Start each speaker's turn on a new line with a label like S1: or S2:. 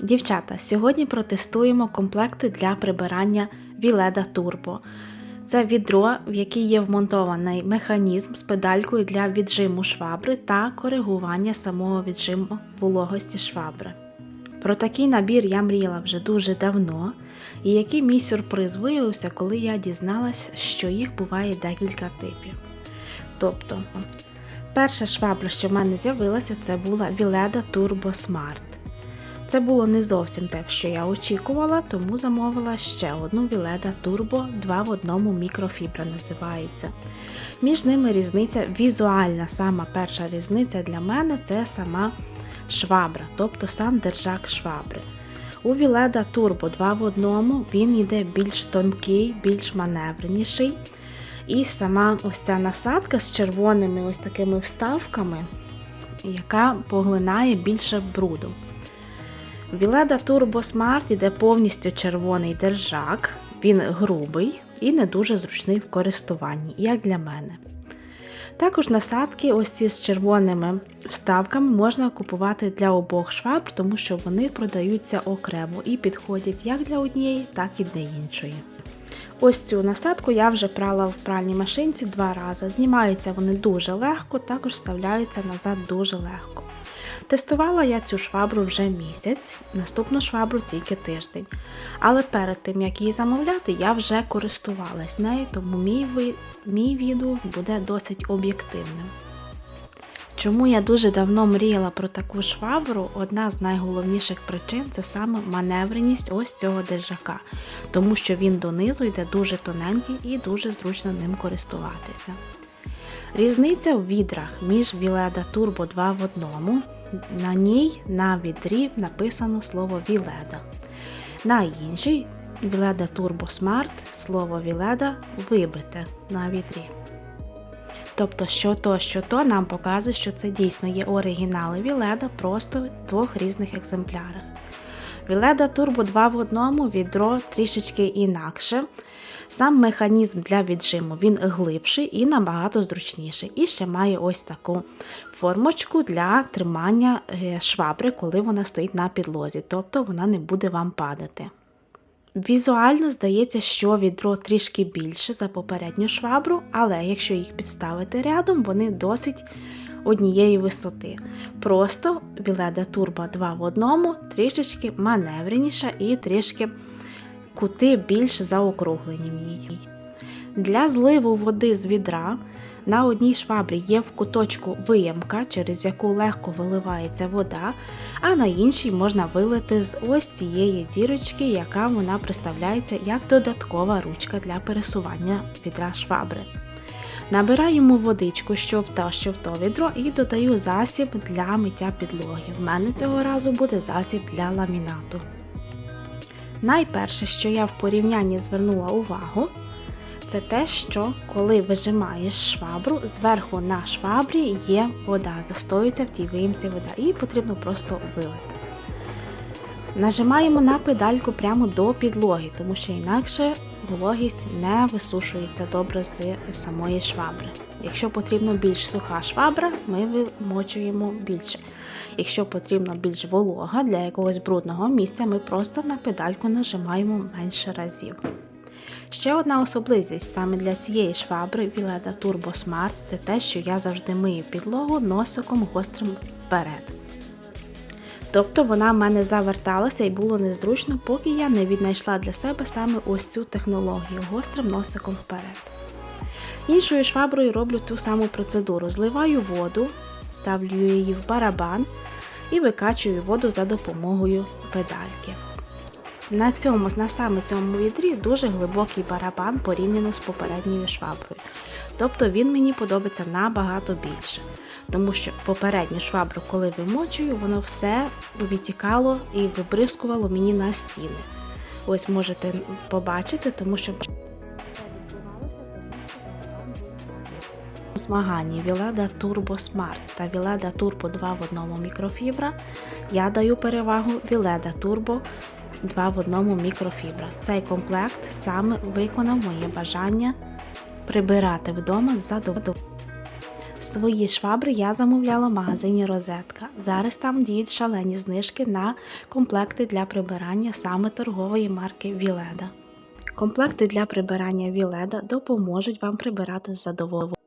S1: Дівчата, сьогодні протестуємо комплекти для прибирання Vileda Turbo. Це відро, в якій є вмонтований механізм з педалькою для віджиму швабри та коригування самого віджиму вологості швабри. Про такий набір я мріяла вже дуже давно, і який мій сюрприз виявився, коли я дізналась, що їх буває декілька типів. Тобто, перша швабра, що в мене з'явилася, це була Vileda Turbo Smart. Це було не зовсім те, що я очікувала, тому замовила ще одну Vileda Turbo 2 в одному мікрофібра називається. Між ними різниця візуальна, сама перша різниця для мене це сама швабра, тобто сам держак швабри. У Vileda Turbo 2 в одному він йде більш тонкий, більш маневреніший. І сама ось ця насадка з червоними ось такими вставками, яка поглинає більше бруду. Vileda Turbo Smart іде повністю червоний держак, він грубий і не дуже зручний в користуванні, як для мене. Також насадки, ось ці з червоними вставками, можна купувати для обох швабр, тому що вони продаються окремо і підходять як для однієї, так і для іншої. Ось цю насадку я вже прала в пральній машинці два рази. Знімаються вони дуже легко, також вставляються назад дуже легко. Тестувала я цю швабру вже місяць, наступну швабру тільки тиждень. Але перед тим, як її замовляти, я вже користувалась нею, тому мій, мій відео буде досить об'єктивним. Чому я дуже давно мріяла про таку швабру, одна з найголовніших причин це саме маневреність ось цього держака, тому що він донизу йде дуже тоненький і дуже зручно ним користуватися. Різниця в відрах між Vileda Turbo 2 в одному. На ній на відрі написано слово Vileda. На іншій Vileda Turbo Smart слово Vileda вибите на відрі. Тобто, що то, що то нам показує, що це дійсно є оригінали Vileda просто в двох різних екземплярах. Vileda Turbo 2 в одному відро трішечки інакше. Сам механізм для віджиму він глибший і набагато зручніший. І ще має ось таку формочку для тримання швабри, коли вона стоїть на підлозі, тобто вона не буде вам падати. Візуально здається, що відро трішки більше за попередню швабру, але якщо їх підставити рядом, вони досить однієї висоти. Просто Vileda Turbo 2 в одному трішечки маневреніша і трішки кути більш заокруглені в ній. Для зливу води з відра на одній швабрі є в куточку виямка, через яку легко виливається вода, а на іншій можна вилити з ось цієї дірочки, яка вона представляється як додаткова ручка для пересування відра швабри. Набираємо водичку, що в та, що в то відро, і додаю засіб для миття підлоги. В мене цього разу буде засіб для ламінату. Найперше, що я в порівнянні звернула увагу, це те, що коли вижимаєш швабру, зверху на швабрі є вода, застоюється в тій виїмці вода, і потрібно просто вилити. Нажимаємо на педальку прямо до підлоги, тому що інакше вологість не висушується добре з самої швабри. Якщо потрібно більш суха швабра, ми вимочуємо більше. Якщо потрібно більш волога для якогось брудного місця, ми просто на педальку нажимаємо менше разів. Ще одна особливість саме для цієї швабри Vileda Turbo Smart це те, що я завжди мию підлогу носиком гострим вперед. Тобто вона в мене заверталася і було незручно, поки я не віднайшла для себе саме ось цю технологію гострим носиком вперед. Іншою шваброю роблю ту саму процедуру. Зливаю воду, ставлю її в барабан і викачую воду за допомогою педальки. На цьому, на саме цьому відрі дуже глибокий барабан порівняно з попередньою шваброю. Тобто він мені подобається набагато більше. Тому що попередню швабру, коли вимочую, воно все відтікало і вибризкувало мені на стіни. Ось можете побачити, тому що змаганні Vileda Turbo Smart та Vileda Turbo 2 в одному мікрофібра я даю перевагу Vileda Turbo 2 в одному мікрофібра. Цей комплект саме виконав моє бажання прибирати вдома за Свої швабри я замовляла в магазині Розетка. Зараз там діють шалені знижки на комплекти для прибирання саме торгової марки Віледа. Комплекти для прибирання Віледа допоможуть вам прибирати з задоволенням.